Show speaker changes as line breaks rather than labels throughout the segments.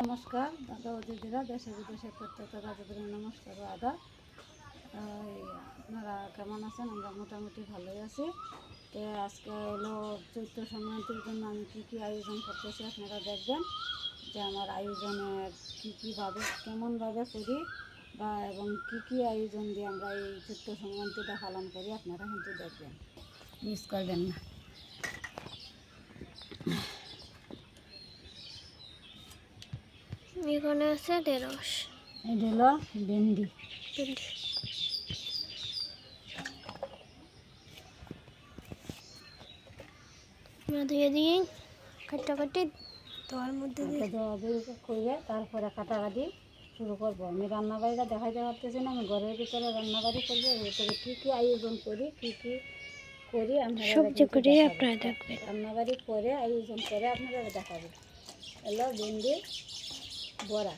নমস্কার, দাদা ও দিদিরা, দেশে বিদেশে প্রত্যেকটা দাদাদের নমস্কার আদা আপনারা কেমন আছেন? আমরা মোটামুটি ভালোই আছি। তো আজকে হলো চৈত্র সংক্রান্তির জন্য আমি কী কী আয়োজন করতেছি আপনারা দেখবেন, যে আমার আয়োজনের কী কীভাবে কেমনভাবে করি বা এবং কী কী আয়োজন দিয়ে আমরা এই চৈত্র সংক্রান্তিটা পালন করি আপনারা কিন্তু দেখবেন। মিস করবেন না।
এখানে আছে? ঢেঁড়স।
এটা হলো ভেন্ডি।
ভেন্ডি। আমরা ধুয়ে দিয়ে কাটাকাটি ধোয়ার মধ্যে
করবে তারপরে কাটাকাটি শুরু করব। আমি রান্নাবাড়িটা দেখাইতে পারতেছি না আমি ঘরের ভিতরে রান্নাবাড়ি করব এর ভিতরে কী কী আয়োজন করি কী কী করি আপনারা
সবজি করে আপনারা দেখবেন।
রান্নাবাড়ি করে আয়োজন করে আপনারা দেখাবো। হলো ভেন্ডি বড়া।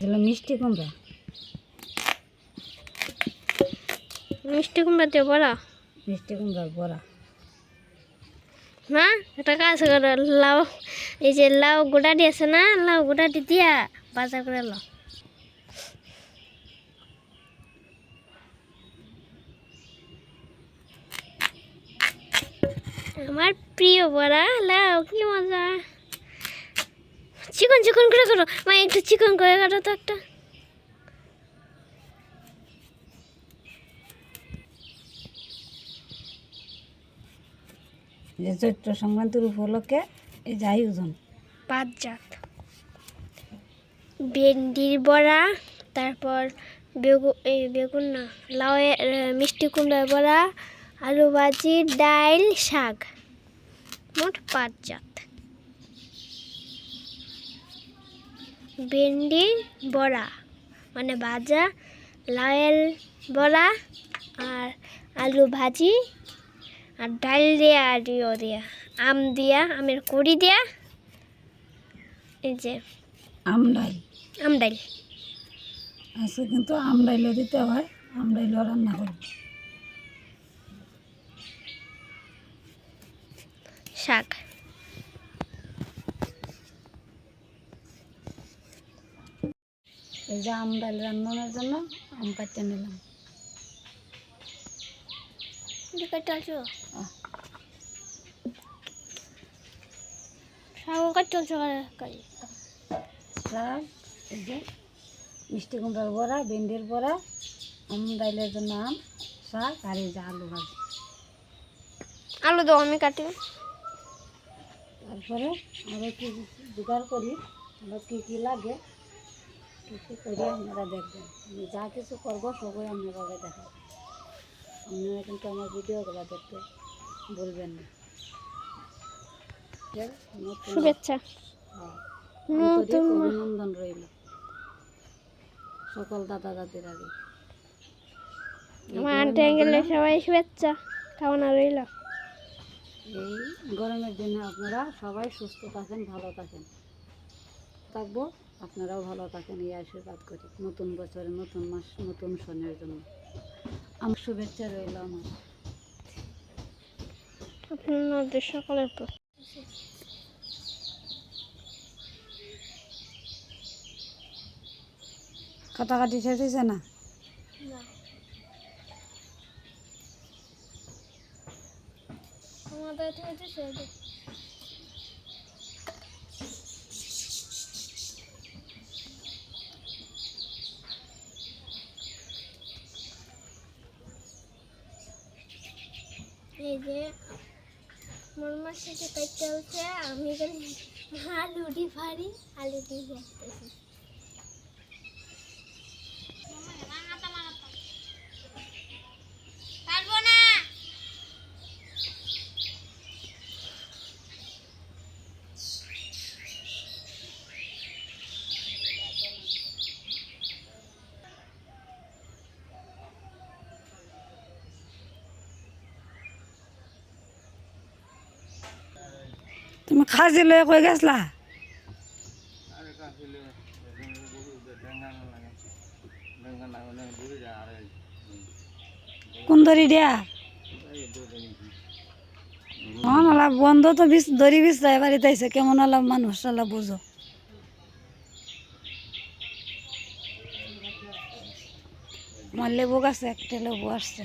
এগুলো মিষ্টি কুমড়া।
মিষ্টি কুমড়া দিয়ে বড়া?
মিষ্টি কুমড়ার বড়া।
মা একটা কাজ করো? লাউ। এই যে লাউ গোটাটি আছে না, লাউ গোটাটি দিয়া বাজার করে লাও। আমার প্রিয় বড়া, লাউ, কি মজা। চিকন চিকন করে করো। মা, একটু চিকন করে কাটো তো একটা।
চৈত্র সংক্রান্তির উপলক্ষে এই যে আয়োজন
পাঁচ জাত ভেন্ডির বড়া, তারপর বেগুন এই বেগুন না, লাউয়ের মিষ্টি কুমড়ার বড়া, আলু ভাজি, ডাইল, শাক। মোট পাঁচ জাত ভেন্ডি বড়া মানে ভাজা, লাউয়ের বড়া আর আলু ভাজি আর ডাল দিয়া আর ইয়ে দিয়া। আম দিয়া আমের কুড়ি দিয়া। এই যে
আমডাই
আম ডাল।
আছে কিন্তু আমডাইলে দিতে হয় আমডাইলেও রান্না করব।
শাক।
এই যে আমডাইল রান্নানোর জন্য আম পাটতে নিলাম।
শাক
এই যে মিষ্টি কুমড়ার বড়া ভেন্ডির বড়া আমডাইলের জন্য আম শাক আর এই যে আলু ভাজি।
আলু দাও আমি কাটি।
তারপরে আমরা কি জোগাড় করি আমরা কী কী লাগে কী কী করি আপনারা দেখবেন। যা কিছু করব সবই আপনারা দেখাবো। আপনারা কিন্তু আমার ভিডিওগুলো দেখতে বলবেন না।
শুভেচ্ছা।
হ্যাঁ, অভিনন্দন রইল। সকল দাদা দাদির আগে।
আমার আন্টি আঙ্কেলের সবাই শুভেচ্ছা কামনা রইল।
এই গরমের দিনে আপনারা সবাই সুস্থ থাকেন ভালো থাকেন। থাকব আপনারাও ভালো থাকেন এই আশীর্বাদ করি। নতুন বছরে নতুন মাস নতুন সনের জন্য। আমার শুভেচ্ছা রইল আমার।
আপনাদের সকলের
কাটাকাটি শেষ হয়েছে না?
আমাদের এই যে আমি এখানে আলুটি ভারি আলুটি ভাজতেছি।
তুমি খাসি লয়ে কই গেছলা? কোন দড়ি দিয়া? হন আলা বন্ধ তো বিষ দড়ি বিষ যায় বাড়িতে আইছে কেমন আলা মানুষ আলা বুঝো। আমার লেবু গাছে একটা লেবু আসছে।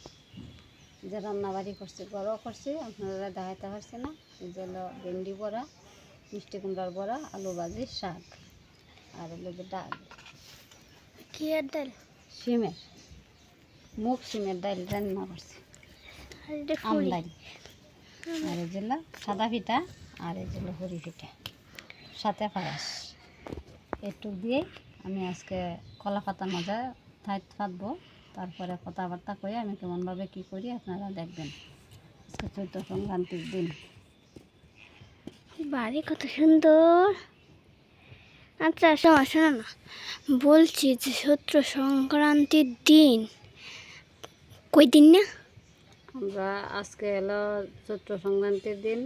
যে রান্না বাড়ি করছি বড় করছি আপনারা দেখাইতে পারছি না। এই যে হলো ভেন্ডি বড়া মিষ্টি কুমড়ার বড়া আলু ভাজি শাক আর হলো যে ডাল।
কি আর ডাল?
সিমের মুখ সিমের ডাল রান্না করছি।
আর
আমলাই আর এই যে হলো সাদা পিঠা আর এই যে হলো হরি পিঠা। সাথে পায়াস। একটু দিয়ে আমি আজকে কলা পাতা মজা থাইত তারপরে কথাবার্তা কয়ে আমি কেমনভাবে কি করি আপনারা দেখবেন। আজকে চৈত্র সংক্রান্তির দিন।
বাড়ি কত সুন্দর। আচ্ছা শোনো শোনো না। বলছি যে চৈত্র সংক্রান্তির দিন কই দিন না?
আমরা আজকে এলো চৈত্র সংক্রান্তির দিন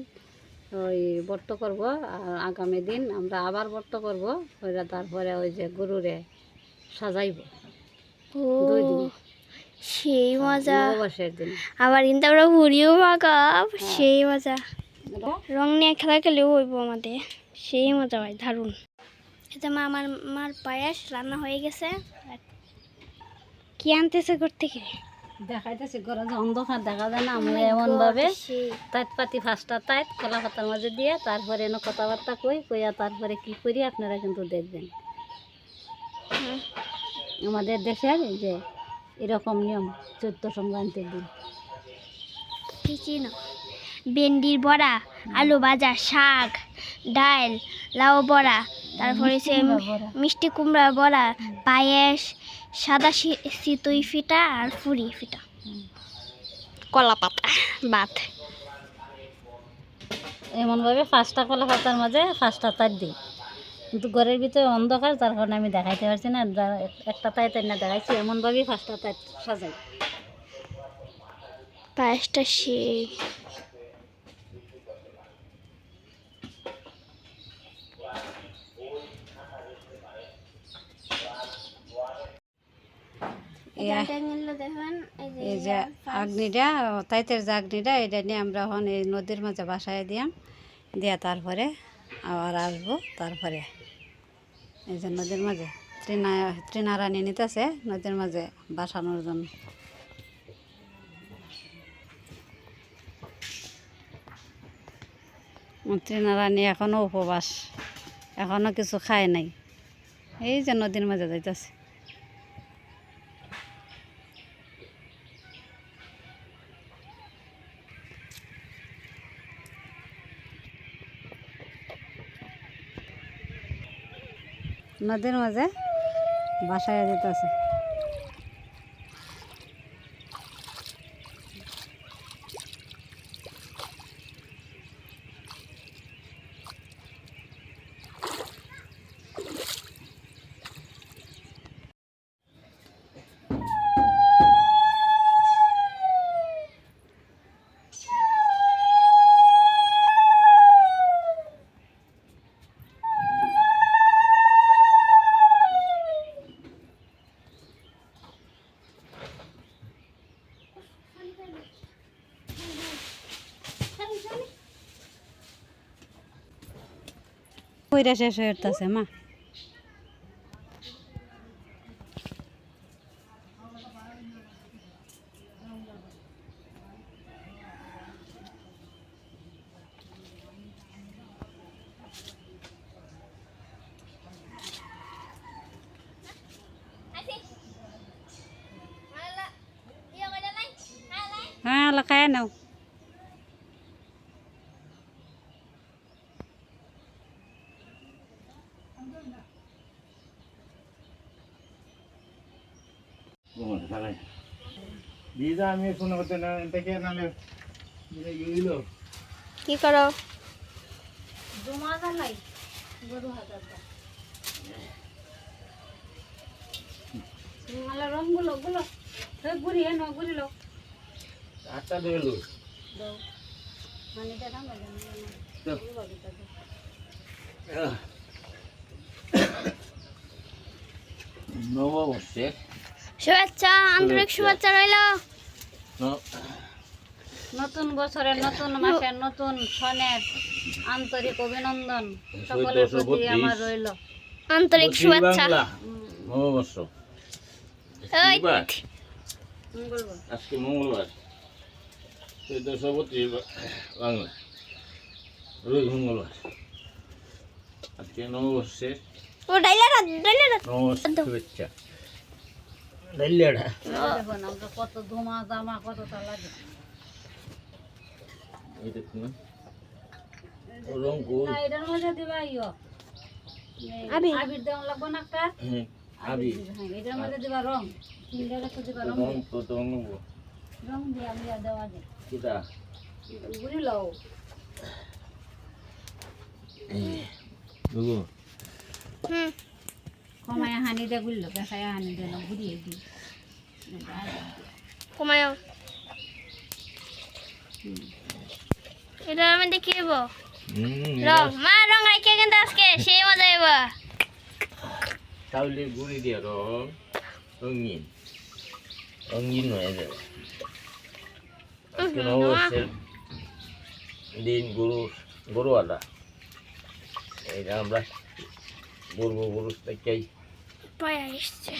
ওই ব্রত করব আর আগামী দিন আমরা আবার ব্রত করব ওইটা তারপরে ওই যে গরুরে সাজাইব। দুই দিন।
সেই মজা।
নববর্ষের দিন
আবার কিন্তু আমরা ঘুরিও মাকা সেই মজা। রং নিয়ে খেলা খেলেও হইব আমাদের। সেই মজা হয় দারুণ। এটা মা আমার মার পায়েস রান্না হয়ে গেছে। কি আনতেছে ঘর থেকে?
দেখাইতেছি ঘরে অন্ধকার দেখা যায় না আমরা এমন ভাবে
সেই।
তাইত পাতি ফাঁসটা তাইত কলা পাতার মাঝে দিয়ে তারপরে এনে কথাবার্তা কই কইয়া তারপরে কি করি আপনারা কিন্তু দেখবেন।
হুম।
আমাদের দেশের এই যে এরকম নিয়ম চৈত্র সংক্রান্তির দিন।
না। ভেন্ডির বড়া আলু ভাজা শাক ডাল লাউ বড়া তারপরে সে মিষ্টি কুমড়া বড়া পায়েস সাদা সিতুই ফিটা আর ফুরি ফিটা। কলা পাতা। ভাত
এমনভাবে পাঁচটা কলা পাতার মাঝে পাঁচটা তার দিই কিন্তু ঘরের ভিতরে অন্ধকার তার কারণে আমি দেখাইতে পারছি না। একটা তাই তাই না দেখাইছি এমনভাবেই পাঁচটা তাই সাজাই।
পায়েসটা সেই
এই এই যে আগ্নিটা তাইতের যে আগ্নিটা এটা নিয়ে আমরা এখন এই নদীর মাঝে বাসায় দিয়াম দিয়া তারপরে আবার আসব তারপরে। এই যে নদীর মাঝে। তৃণা তৃণারানী নিতেছে, নদীর মাঝে বাসানোর জন্য। ত্রিনারায়ণী এখনও উপবাস এখনও কিছু খায় নাই। এই যে নদীর মাঝে যাইতেছে। নদীর মাঝে বাসায় যেতেছে কইরা শেষ হয়ে মা।
দিদা আমি ফোন করতে না থেকে নালে
কি করো
জমা জানাই গরু হাজার মালা রঙগুলো গুলো গুড়ি হ্যাঁ ন গুড়ি লো
আটটা দিলো
দাও। মানে দেখা না
নববর্ষে
শুভেচ্ছা আন্তরিক শুভেচ্ছা। রইল।
নতুন বছরের নতুন মাসের নতুন সনের আন্তরিক অভিনন্দন সকলের প্রতি আমার রইল।
আন্তরিক শুভেচ্ছা।
নববর্ষ। আজকে মঙ্গলবার। চোদ্দশো বত্রিশ বাংলা। রোজ মঙ্গলবার। আজকে নববর্ষের নববর্ষ শুভেচ্ছা।
কত ধুমা জামা কতটা লাগে
এই দেখুন রং কই
এটার মধ্যে দিবা ইয়ো
আবির।
আবির দেওয়া লাগবো না
আবি।
এটার মধ্যে দিবা রং তিনটা রেখে দিবা রং
কত? নেব
দিয়ে আমি
কিটা
লও দে গুললো পেশায় হানি দে না ঘুরিয়ে দি
কমায়ও এটার মধ্যে কি হইব
হুম
রং মা রং রাখে কিন্তু আজকে সেই মজা হইব
চাউলের গুঁড়ি দিয়ে রং রঙিন রঙিন হয়ে যাবে দিন গরু গরু আদা এইটা আমরা গরু গরু থেকেই
পায়া এসছে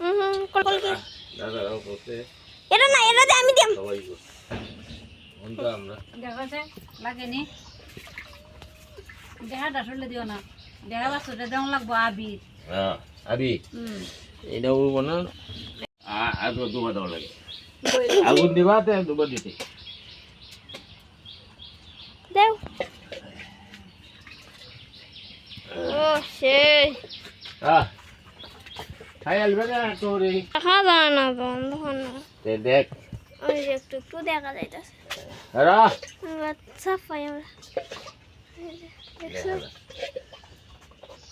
হুম হুম কল কল এটা না এটা দিয়ে আমি
কোনটা আমরা
দেখাছে লাগেনি দেহাটা আসলে দিও না দেহা বাচ্চাটা দেওয়া লাগবো আবির
হ্যাঁ আবি
হুম
এটা আর দুবার দেওয়া লাগে আগুন দিবা তে দুবার দিতে
দেও ও সেই
আহ খাই আসবে না তোরে
দেখা যায় না বন্ধ
দেখ।
ওই যে একটু একটু দেখা যাইতেছে।
রা
আচ্ছা আমরা।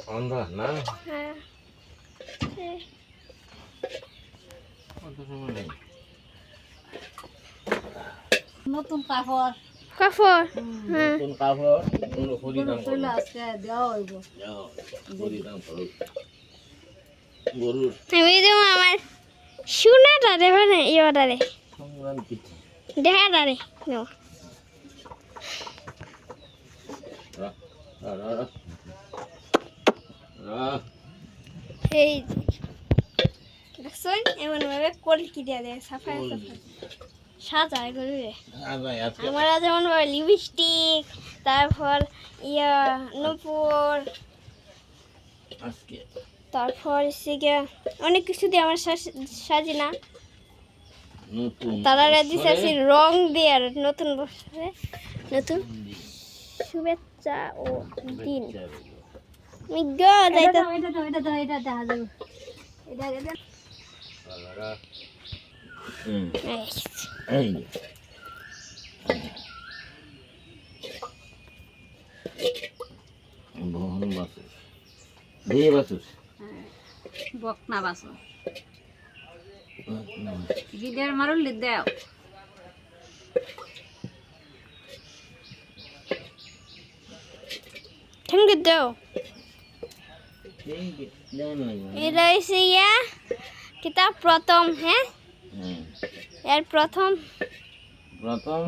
অন্ধ না?
হ্যাঁ।
নতুন কাপড়
কাপড় হ্যাঁ।
নতুন কাপড় নতুন হরিদাম
চলে আজকে দেওয়া হইব।
যাও হরিদাম করো। গরুর
আমি দেবো আমার সোনাটা রে মানে ইয়েটা রে
সংক্রান্তি
দেখাটা রে নেও
রা রা রা রা। রা।
এই দেখছেন এমন ভাবে কলকি দিয়ে দেয় সাফাই সাফাই সাজায় করে রে
আর ভাই আজকে
আমরা যেমন লিপস্টিক তারপর ইয়া নুপুর তারপর হচ্ছে গিয়ে অনেক কিছু দিয়ে আমার সাজ- সাজি না। তারা দিছে আছে রং দিয়ে আর নতুন বছরে নতুন শুভেচ্ছা ও দিন।
দেখা যাবে এটা এটা
হুম
এই।
বহন বাসুস দিয়ে বাসুস
বকনা বাসো গিদের মারুলি দেও।
ইউ দাও। এটা ইয়া কিতাব প্রথম হ্যাঁ? এর প্রথম?
প্রথম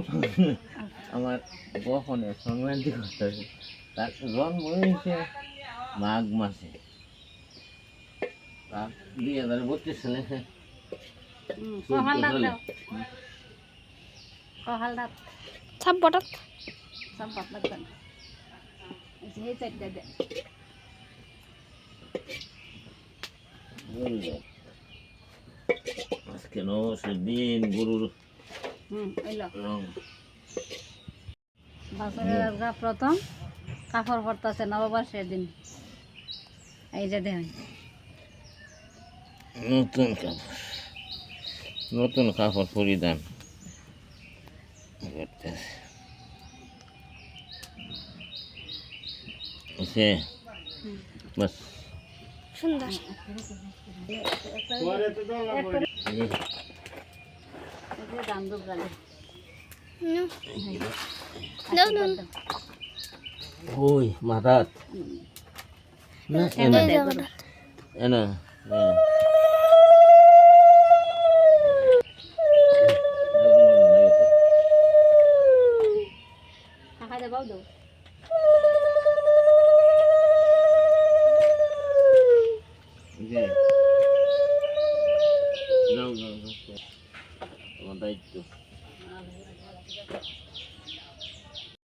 আমার বহনের সংক্রান্তি করতে তার জন্ম হয়েছে মাঘ মাসে। তার দুই হাজার বত্রিশ সালে।
সব বটক
সব দাঁত এই চারটা দে।
বলল। আজকে নববর্ষের দিন গরুর
হুম
রং।
আজকে প্রথম কাপড় পরতেছে নববর্ষের দিন এই যে দেখেন।
নতুন কাপড়। নতুন কাপড় পরিধান করতেছে। সে বাস।
সুন্দর
এই যে দাম দুব গালে
হুম। দাও, দাও।
ওই মাথাত না এনা
এই যে আমাদের।
এনা
টাকা দেবাও